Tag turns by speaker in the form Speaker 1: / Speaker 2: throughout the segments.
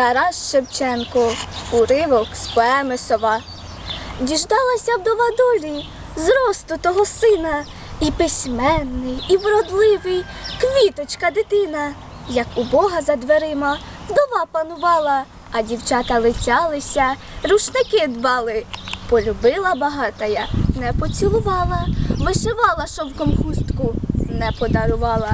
Speaker 1: Тарас Шевченко, уривок з поеми Сова. Діждалася вдова долі зросту того сина, і письменний, і вродливий, квіточка дитина, як у Бога за дверима вдова панувала, а дівчата лицялися, рушники дбали. Полюбила багатая, не поцілувала, вишивала шовком хустку, не подарувала.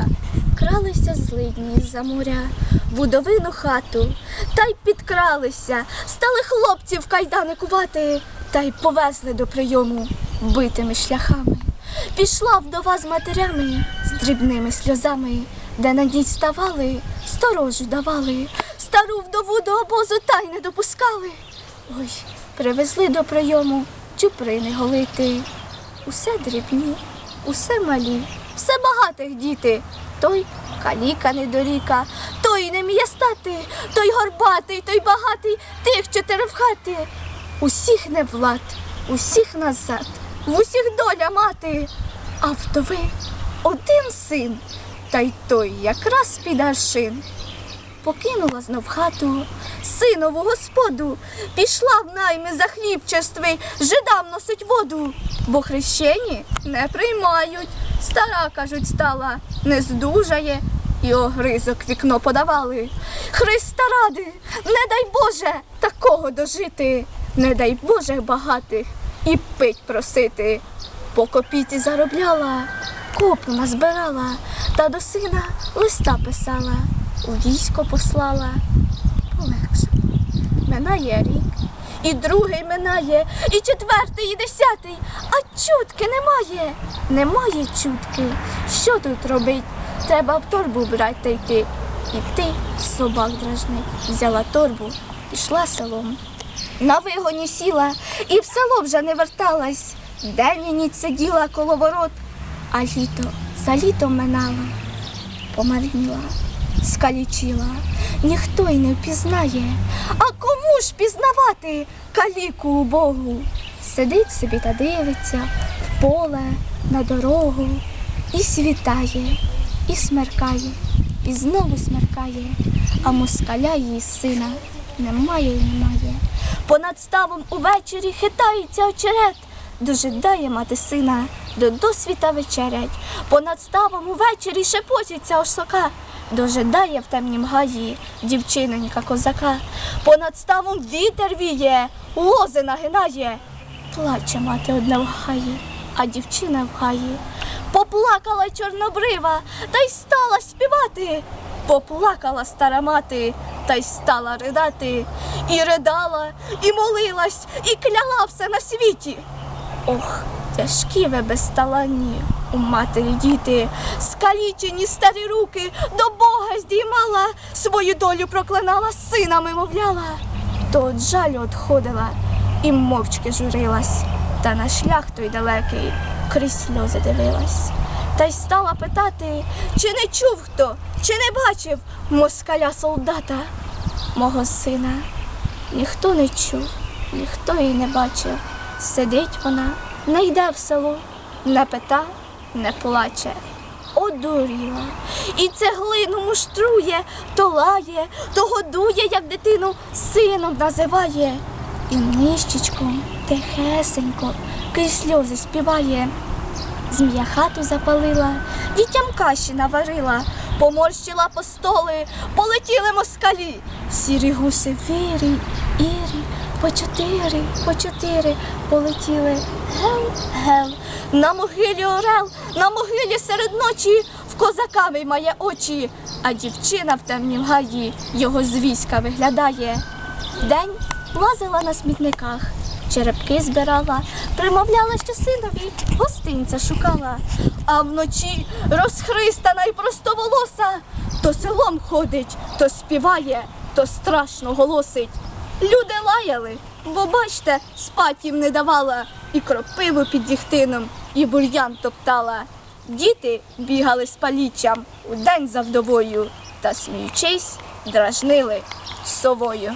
Speaker 1: Кралися злидні з-за моря, в удовину хату, та й підкралися, стали хлопців кайдани кувати, та й повезли до прийому битими шляхами. Пішла вдова з матерями, з дрібними сльозами, де на ній ставали, сторожу давали, стару вдову до обозу та й не допускали. Ой, привезли до прийому чуприни голити. Усе дрібні, усе малі, все багатих діти. Той каліка недоріка, стати, той горбатий, той багатий, тих чотири в хати. Усіх не влад, усіх назад, в усіх доля мати, а вдови один син, та й той якраз під аршин. Покинула знов хату, синову господу, пішла в найми за хлібчерствий, жидам носить воду, бо хрещені не приймають. Стара, кажуть, стала, не здужає, і огризок вікно подавали. Христа ради, не дай Боже такого дожити, не дай Боже багатих і пить просити. По копійці заробляла, копу назбирала, та до сина листа писала, у військо послала. Полегше. Минає рік, і другий минає, і четвертий, і десятий, а чутки немає. Немає чутки. Що тут робить? Треба в торбу брати йти. І ти собак дражнить. Взяла торбу, пішла селом. На вигоні сіла і в село вже не верталась. День і ніч сиділа коло ворот, а літо за літом минало помарніла, скалічила, ніхто й не впізнає. А кому ж пізнавати каліку убогу? Сидить собі та дивиться в поле, на дорогу, і світає, і смеркає, і знову смеркає, а москаля її сина немає й немає. Понад ставом увечері хитається очерет. Дожидає мати сина, до досвіта вечерять. Понад ставом увечері шепочеться осока. Дожидає в темнім гаї дівчинонька козака. Понад ставом вітер віє, лози нагинає. Плаче мати одна в гаї, а дівчина в гаї. Поплакала чорнобрива, та й стала співати. Поплакала стара мати, та й стала ридати. І ридала, і молилась, і кляла все на світі. Ох, тяжкі ви безталанні у матері діти, скалічені старі руки до Бога здіймала, свою долю проклинала, сина мовляла. То от жалю отходила і мовчки журилась, та на шлях той далекий крізь сльози дивилась. Та й стала питати, чи не чув хто, чи не бачив москаля солдата, мого сина. Ніхто не чув, ніхто її не бачив. Сидить вона, не йде в село, не пита, не плаче. Одуріла. І цеглину муштрує, то лає, то годує, як дитину сином називає. І нищечком тихесенько. Крізь сльози співає. Змія хату запалила, дітям каші наварила, поморщила по столи, полетіли москалі. Сірі гуси вірі, ірі, по чотири, по чотири полетіли. Гел, гел, на могилі орел, на могилі серед ночі. В козака виймає очі, а дівчина в темнім гаї. Його з війська виглядає. Вдень лазила на смітниках, черепки збирала, примовляла, що синові гостинця шукала, а вночі розхристана й простоволоса, то селом ходить, то співає, то страшно голосить. Люди лаяли, бо бачте, спать їм не давала, і кропиву під діхтином, і бур'ян топтала. Діти бігали з паліччям удень за вдовою та сміючись, дражнили совою.